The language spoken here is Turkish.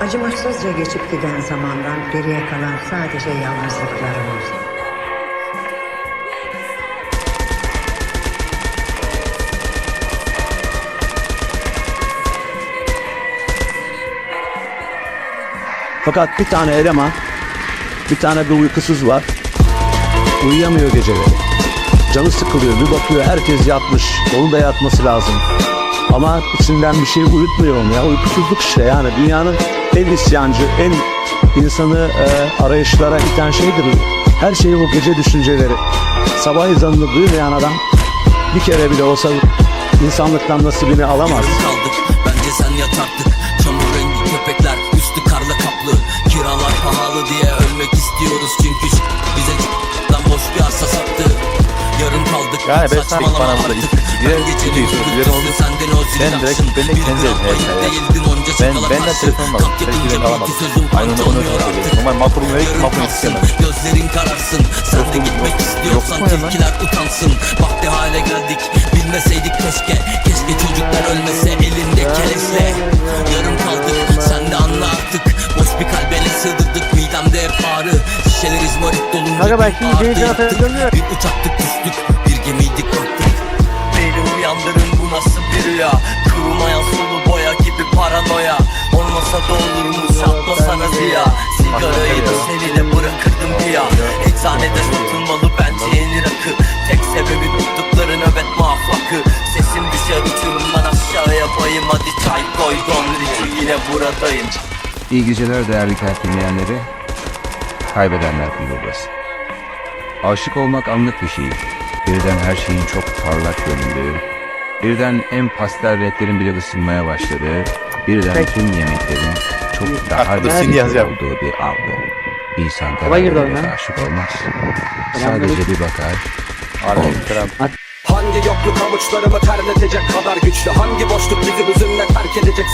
Acımasızca geçip giden zamandan geriye kalan sadece yalnızlıklarımız. Fakat bir tane eleman, bir tane bir uykusuz var. Uyuyamıyor geceleri. Canı sıkılıyor, bir bakıyor herkes yatmış. Onun da yatması lazım. Ama içinden bir şey uyutmuyor onu ya. Uykusuzluk işte yani dünyanın en isyancı, en insanı e, arayışlara iten şeydir. Her şeyi o gece düşünceleri. Sabah ezanını duymayan adam bir kere bile olsa insanlıktan nasibini alamaz. Kaldık bence sen yat Yani ben saçmalama. bana burada Ben senden o zil Ben direkt ben de Bir kendi Ben benden karşı. telefon ben bir alamadım. Aynı onu makbulum verip Yarım makbulum kalsın, istemem. Gözlerin kararsın. Sen de Yok, gitmek yok. istiyorsan Yok tilkiler utansın. Vakti hale geldik. Bilmeseydik keşke. Keşke çocuklar ölmese elinde keleşle Yarım kaldık sen de anla artık. Boş bir kalbele sığdırdık? Midemde hep ağrı. Şişeler izmarit dolunca Kanka ben şimdi dönüyorum. Bir uçaktık düştük Olmasa da olurmuş atmasana ziya Sigarayı da seni de bırakırdım bir ya Eczanede satılmalı bence yeni rakı Tek sebebi tuttukları nöbet muhakkakı Sesim düşer uçurumdan aşağıya bayım Hadi çay koy Don Richie yine buradayım İyi geceler değerli kent dinleyenleri. Kaybedenler kulübü burası. Aşık olmak anlık bir şey. Birden her şeyin çok parlak göründüğü, birden en pastel renklerin bile ısınmaya başladığı, birden Peki. tüm yemeklerin çok daha lezzetli olduğu bir avlu. İnsan oyuna. aşık olmaz. Sadece bir bakar. Hangi yokluk avuçlarımı terletecek kadar güçlü Hangi boşluk bizi hüzünle terk edecek